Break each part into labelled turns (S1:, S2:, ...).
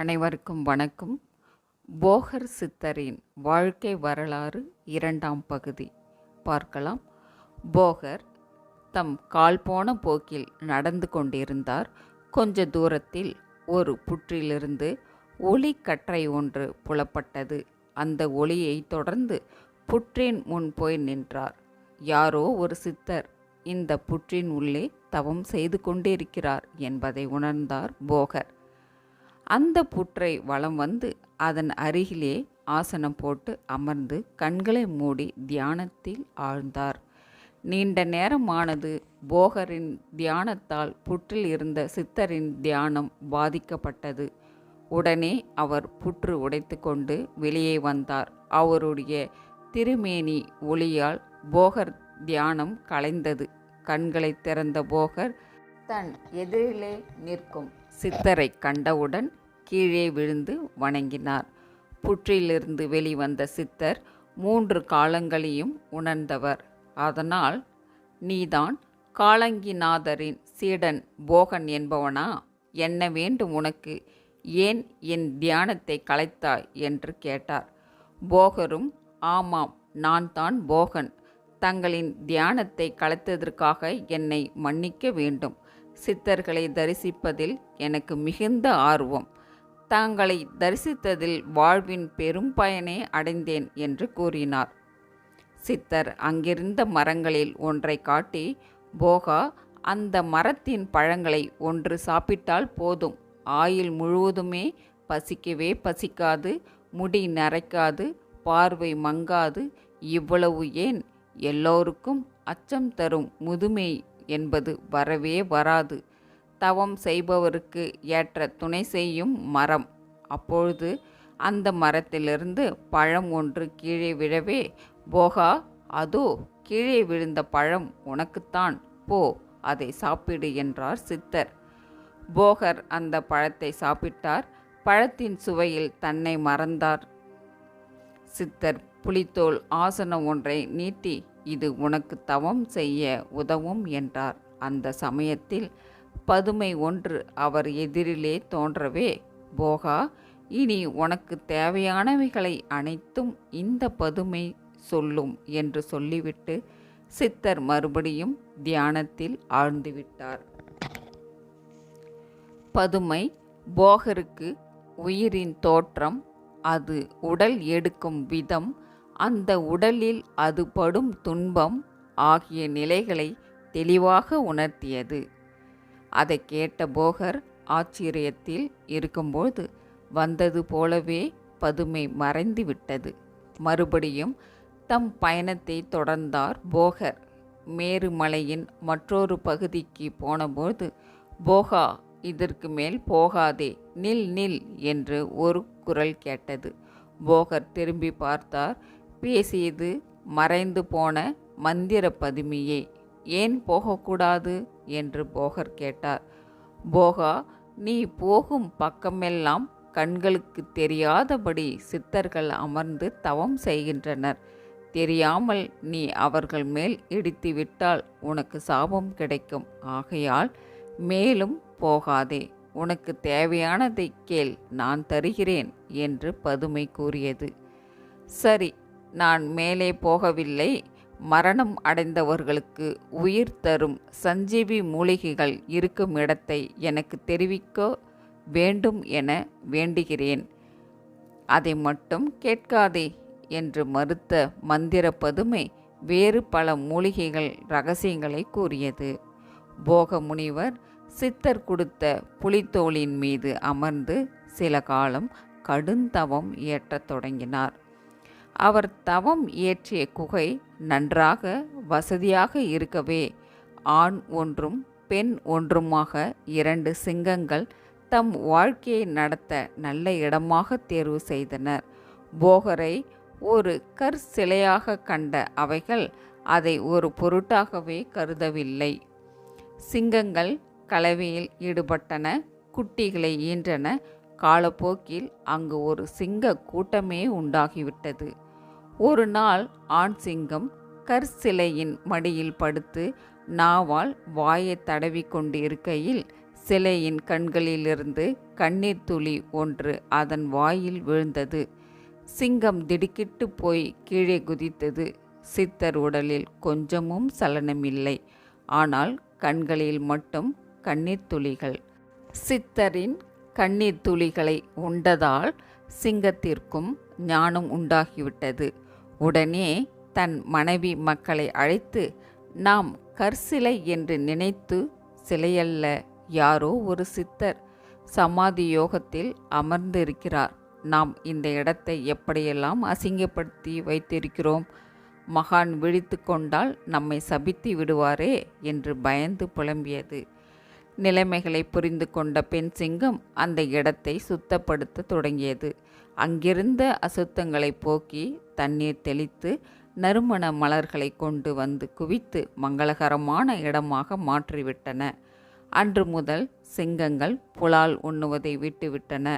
S1: அனைவருக்கும் வணக்கம். போகர் சித்தரின் வாழ்க்கை வரலாறு இரண்டாம் பகுதி. பார்க்கலாம். போகர் தம் கால் போன போக்கில் நடந்து கொண்டிருந்தார். கொஞ்ச தூரத்தில் ஒரு புற்றிலிருந்து ஒளி கற்றை ஒன்று புலப்பட்டது. அந்த ஒளியை தொடர்ந்து புற்றின் முன் போய் நின்றார். யாரோ ஒரு சித்தர் இந்த புற்றின் உள்ளே தவம் செய்து கொண்டிருக்கிறார் என்பதை உணர்ந்தார் போகர். அந்த புற்றை வலம் வந்து அதன் அருகிலே ஆசனம் போட்டு அமர்ந்து கண்களை மூடி தியானத்தில் ஆழ்ந்தார். நீண்ட நேரமானது போகரின் தியானத்தால் புற்றில் இருந்த சித்தரின் தியானம் பாதிக்கப்பட்டது. உடனே அவர் புற்று உடைத்து கொண்டு வெளியே வந்தார். அவருடைய திருமேனி ஒளியால் போகர் தியானம் கலைந்தது. கண்களை திறந்த போகர் தன் எதிரிலே நிற்கும் சித்தரை கண்டவுடன் கீழே விழுந்து வணங்கினார். புற்றிலிருந்து வெளிவந்த சித்தர் மூன்று காலங்களையும் உணர்ந்தவர். அதனால் நீதான் காலங்கிநாதரின் சீடன் போகன் என்பவனா? என்ன வேண்டும் உனக்கு? ஏன் என் தியானத்தை கலைத்தாய் என்று கேட்டார். போகரும் ஆமாம் நான் தான் போகன். தங்களின் தியானத்தை கலைத்ததற்காக என்னை மன்னிக்க வேண்டும். சித்தர்களை தரிசிப்பதில் எனக்கு மிகுந்த ஆர்வம். தாங்களை தரிசித்ததில் வாழ்வின் பெரும் பயனே அடைந்தேன் என்று கூறினார். சித்தர் அங்கிருந்த மரங்களில் ஒன்றை காட்டி போகா அந்த மரத்தின் பழங்களை ஒன்று சாப்பிட்டால் போதும். ஆயுள் முழுவதுமே பசிக்கவே பசிக்காது முடி நரைக்காது பார்வை மங்காது. இவ்வளவு ஏன்? எல்லோருக்கும் அச்சம் தரும் முதுமை என்பது வரவே வராது. தவம் செய்பவருக்கு ஏற்ற துணை செய்யும் மரம். அப்பொழுது அந்த மரத்திலிருந்து பழம் ஒன்று கீழே விழவே போகா அதோ கீழே விழுந்த பழம் உனக்குத்தான் போ அதை சாப்பிடு என்றார் சித்தர். போகர் அந்த பழத்தை சாப்பிட்டார். பழத்தின் சுவையில் தன்னை மறந்தார். சித்தர் புலித்தோல் ஆசனம் ஒன்றை நீட்டி இது உனக்கு தவம் செய்ய உதவும் என்றார். அந்த சமயத்தில் பதுமை ஒன்று அவர் எதிரிலே தோன்றவே போகா இனி உனக்கு தேவையானவைகளை அனைத்தும் இந்த பதுமை சொல்லும் என்று சொல்லிவிட்டு சித்தர் மறுபடியும் தியானத்தில் ஆழ்ந்துவிட்டார். பதுமை போகருக்கு உயிரின் தோற்றம் அது உடல் எடுக்கும் விதம் அந்த உடலில் அது படும் துன்பம் ஆகிய நிலைகளை தெளிவாக உணர்த்தியது. அதை கேட்ட போகர் ஆச்சரியத்தில் இருக்கும்போது வந்தது போலவே பதுமை மறைந்து விட்டது மறுபடியும் தம் பயணத்தை தொடர்ந்தார் போகர். மேருமலையின் மற்றொரு பகுதிக்கு போனபோது போகா இதற்கு மேல் போகாதே நில் நில் என்று ஒரு குரல் கேட்டது. போகர் திரும்பி பார்த்தார் பேசியது மறைந்து போன மந்திர பதுமையே ஏன் போகக்கூடாது? என்று போகர் கேட்டார். போகா நீ போகும் பக்கமெல்லாம் கண்களுக்கு தெரியாதபடி சித்தர்கள் அமர்ந்து தவம் செய்கின்றனர். தெரியாமல் நீ அவர்கள் மேல் இடித்து விட்டால் உனக்கு சாபம் கிடைக்கும். ஆகையால் மேலும் போகாதே. உனக்கு தேவையானதை கேள் நான் தருகிறேன் என்று பதுமை கூறியது. சரி நான் மேலே போகவில்லை. மரணம் அடைந்தவர்களுக்கு உயிர் தரும் சஞ்சீவி மூலிகைகள் இருக்கும் இடத்தை எனக்கு தெரிவிக்க வேண்டும் என வேண்டுகிறேன். அதை மட்டும் கேட்காதே என்று மறுத்த மந்திர பதுமை வேறு பல மூலிகைகள் ரகசியங்களை கூறியது. போக முனிவர் சித்தர் கொடுத்த புலித்தோளின் மீது அமர்ந்து சில காலம் கடுந்தவம் ஏற்றத் தொடங்கினார். அவர் தவம் இயற்றிய குகை நன்றாக வசதியாக இருக்கவே. ஆண் ஒன்றும் பெண் ஒன்றுமாக இரண்டு சிங்கங்கள் தம் வாழ்க்கையை நடத்த நல்ல இடமாக தேர்வு செய்தனர். போகரை ஒரு கற் சிலையாக கண்ட அவைகள் அதை ஒரு பொருட்டாகவே கருதவில்லை. சிங்கங்கள் கலவையில் ஈடுபட்டன குட்டிகளை ஈன்றன. காலப்போக்கில் அங்கு ஒரு சிங்க கூட்டமே உண்டாகிவிட்டது. ஒரு நாள் ஆண் சிங்கம் கற்சிலையின் மடியில் படுத்து நாவால் வாயை தடவி கொண்டிருக்கையில் சிலையின் கண்களிலிருந்து கண்ணீர் துளி ஒன்று அதன் வாயில் விழுந்தது. சிங்கம் திடுக்கிட்டு போய் கீழே குதித்தது. சித்தர் உடலில் கொஞ்சமும் சலனமில்லை. ஆனால் கண்களில் மட்டும் கண்ணீர் துளிகள். சித்தரின் கண்ணீர் துளிகளை உண்டதால் சிங்கத்திற்கும் ஞானம் உண்டாகிவிட்டது. உடனே தன் மனைவி மக்களை அழைத்து நாம் கற்சிலை என்று நினைத்து சிலையல்ல யாரோ ஒரு சித்தர் சமாதி யோகத்தில் அமர்ந்திருக்கிறார். நாம் இந்த இடத்தை எப்படியெல்லாம் அசிங்கப்படுத்தி வைத்திருக்கிறோம்? மகான் விழித்து கொண்டால் நம்மை சபித்து விடுவாரே? என்று பயந்து புலம்பியது. நிலைமைகளை புரிந்து கொண்ட பெண் சிங்கம் அந்த இடத்தை சுத்தப்படுத்த தொடங்கியது. அங்கிருந்த அசுத்தங்களை போக்கி தண்ணீர் தெளித்து நறுமண மலர்களை கொண்டு வந்து குவித்து மங்களகரமான இடமாக மாற்றிவிட்டன. அன்று முதல் சிங்கங்கள் புலால் உண்ணுவதை விட்டுவிட்டன.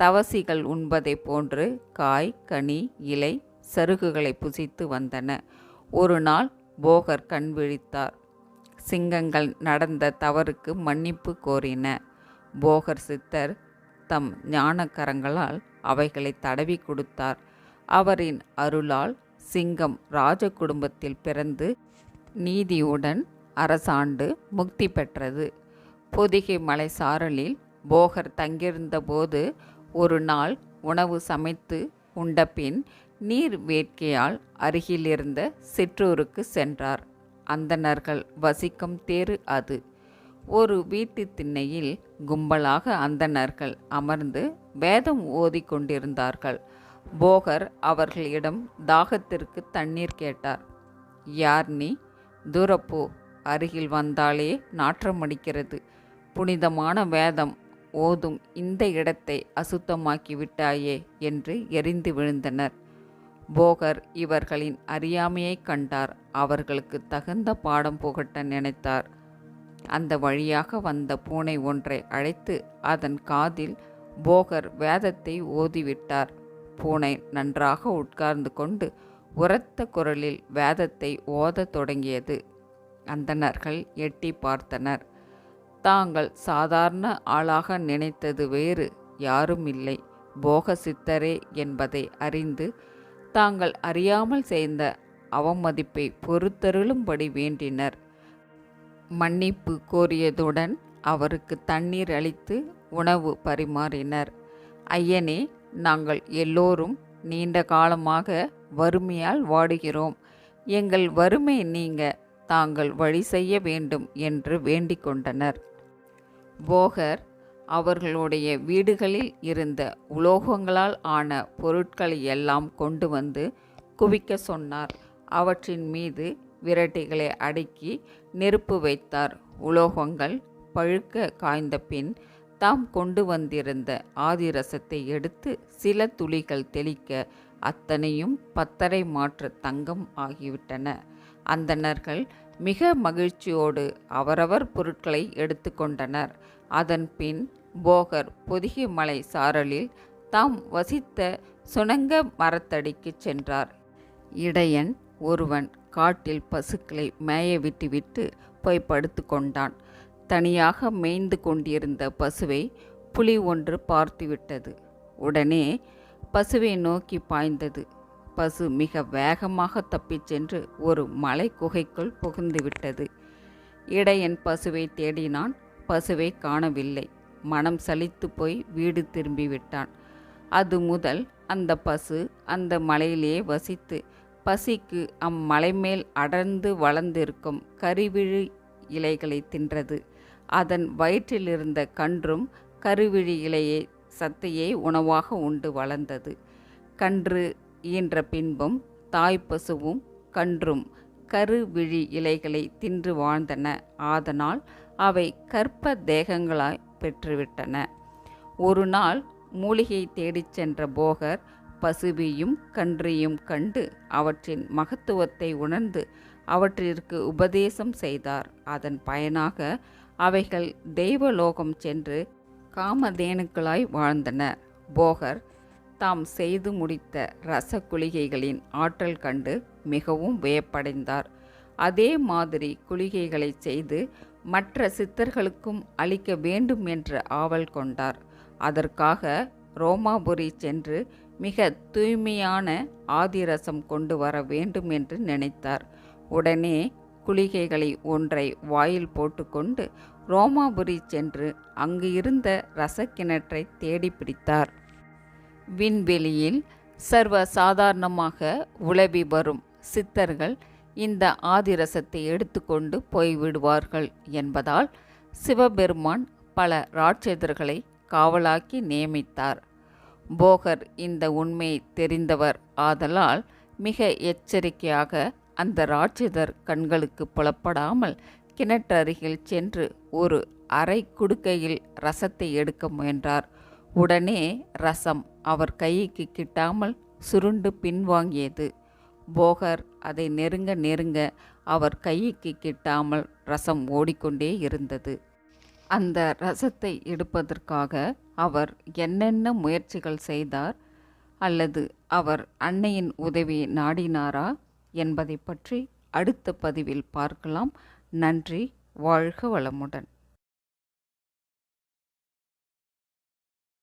S1: தவசிகள் உண்பதை போன்று காய் கனி இலை சருகுகளை புசித்து வந்தன. ஒரு நாள் போகர் கண் விழித்தார். சிங்கங்கள் நடந்த தவறுக்கு மன்னிப்பு கோரின. போகர் சித்தர் தம் ஞானக்கரங்களால் அவைகளை தடவி கொடுத்தார். அவரின் அருளால் சிங்கம் ராஜ குடும்பத்தில் பிறந்து நீதியுடன் அரசாண்டு முக்தி பெற்றது. பொதிகை மலை சாரலில் போகர் தங்கியிருந்தபோது ஒரு நாள் உணவு சமைத்து உண்டபின் நீர் வேட்கையால் அருகிலிருந்த சிற்றூருக்கு சென்றார். அந்தணர்கள் வசிக்கும் தேரு அது. ஒரு வீட்டு திண்ணையில் கும்பலாக அந்தணர்கள் அமர்ந்து வேதம் ஓதி கொண்டிருந்தார்கள் போகர் அவர்களிடம் தாகத்திற்கு தண்ணீர் கேட்டார். யார் நீ? தூரப்போ அருகில் வந்தாலே நாற்றமடிக்கிறது. புனிதமான வேதம் ஓதும் இந்த இடத்தை அசுத்தமாக்கி விட்டாயே என்று எரிந்து விழுந்தனர். போகர் இவர்களின் அறியாமையை கண்டார். அவர்களுக்கு தகுந்த பாடம் புகட்ட நினைத்தார். அந்த வழியாக வந்த பூனை ஒன்றை அழைத்து அதன் காதில் போகர் வேதத்தை ஓதிவிட்டார். பூனை நன்றாக உட்கார்ந்து கொண்டு உரத்த குரலில் வேதத்தை ஓதத் தொடங்கியது. அந்தணர்கள் எட்டி பார்த்தனர். தாங்கள் சாதாரண ஆளாக நினைத்தது வேறு யாரும் இல்லை போக சித்தரே என்பதை அறிந்து தாங்கள் அறியாமல் செய்த அவமதிப்பை பொறுத்தருளும்படி வேண்டினர். மன்னிப்பு கோரியதுடன் அவருக்கு தண்ணீர் அளித்து உணவு பரிமாறினர். ஐயனே நாங்கள் எல்லோரும் நீண்ட காலமாக வறுமையால் வாடுகிறோம். எங்கள் வறுமை நீங்க தாங்கள் வழி செய்ய வேண்டும் என்று வேண்டிக் கொண்டனர். போகர் அவர்களுடைய வீடுகளில் இருந்த உலோகங்களால் ஆன பொருட்களை எல்லாம் கொண்டு வந்து குவிக்க சொன்னார். அவற்றின் மீது விரட்டிகளை அடுக்கி நெருப்பு வைத்தார். உலோகங்கள் பழுக்க காய்ந்த பின் தாம் கொண்டு வந்திருந்த ஆதிரசத்தை எடுத்து சில துளிகள் தெளிக்க அத்தனையும் பத்தரை மாற்று தங்கம் ஆகிவிட்டன. அந்தணர்கள் மிக மகிழ்ச்சியோடு அவரவர் பொருட்களை எடுத்துக்கொண்டனர் அதன் பின் போகர் பொதிகை மலை சாரலில் தாம் வசித்த சுனங்க மரத்தடிக்கு சென்றார். இடையன் ஒருவன் காட்டில் பசுக்களை மேய விட்டுவிட்டு போய் படுத்து கொண்டான். தனியாக மேய்ந்து கொண்டிருந்த பசுவை புலி ஒன்று பார்த்துவிட்டது. உடனே பசுவை நோக்கி பாய்ந்தது. பசு மிக வேகமாக தப்பிச் சென்று ஒரு மலை குகைக்குள் புகுந்துவிட்டது இடையன் பசுவை தேடினான். பசுவை காணவில்லை. மனம் சலித்து போய் வீடு திரும்பிவிட்டான் அது முதல் அந்த பசு அந்த மலையிலே வசித்து பசிக்கு அம்மலை மேல் அடர்ந்து வளர்ந்திருக்கும் கருவிழி இலைகளை தின்றது. அதன் வயிற்றிலிருந்த கன்றும் கருவிழி இலையை சத்தையே உணவாக உண்டு வளர்ந்தது. கன்று ஈன்ற பின்பும் தாய் பசுவும் கன்றும் கருவிழி இலைகளை தின்று வாழ்ந்தன. ஆதனால் அவை கற்ப தேகங்களாய் பெற்றுவிட்டன. ஒரு நாள் மூலிகை தேடிச் சென்ற போகர் பசுவியும் கன்றியும் கண்டு அவற்றின் மகத்துவத்தை உணர்ந்து அவற்றிற்கு உபதேசம் செய்தார். அதன் பயனாக அவைகள் தெய்வலோகம் சென்று காமதேனுக்களாய் வாழ்ந்தன. போகர் தாம் செய்து முடித்த ரச குளிகைகளின் ஆற்றல் கண்டு மிகவும் வியப்படைந்தார். அதே மாதிரி குளிகைகளை செய்து மற்ற சித்தர்களுக்கும் அளிக்க வேண்டும் என்ற ஆவல் கொண்டார். அதற்காக ரோமாபுரி சென்று மிக தூய்மையான ஆதிரசம் கொண்டு வர வேண்டும் என்று நினைத்தார். உடனே குளிகைகளை ஒன்றை வாயில் போட்டுக்கொண்டு ரோமாபுரி சென்று அங்கு இருந்த ரசக்கிணற்றை தேடி பிடித்தார். விண்வெளியில் சர்வ சாதாரணமாக உலவி வரும் சித்தர்கள் இந்த ஆதிரசத்தை எடுத்துக்கொண்டு போய்விடுவார்கள் என்பதால் சிவபெருமான் பல ராட்சதர்களை காவலாக்கி நியமித்தார். போகர் இந்த உண்மையை தெரிந்தவர் ஆதலால் மிக எச்சரிக்கையாக அந்த ராட்சதர் கண்களுக்கு புலப்படாமல் கிணற்றருகில் சென்று ஒரு அரை குடுக்கையில் ரசத்தை எடுக்க முயன்றார். உடனே ரசம் அவர் கைக்கு கிட்டாமல் சுருண்டு பின்வாங்கியது. போகர் அதை நெருங்க நெருங்க அவர் கைக்கு கிட்டாமல் ரசம் ஓடிக்கொண்டே இருந்தது. அந்த ரசத்தை எடுப்பதற்காக அவர் என்னென்ன முயற்சிகள் செய்தார்? அல்லது அவர் அன்னையின் உதவியை நாடினாரா? என்பதை பற்றி அடுத்த பதிவில் பார்க்கலாம். நன்றி வாழ்க வளமுடன்.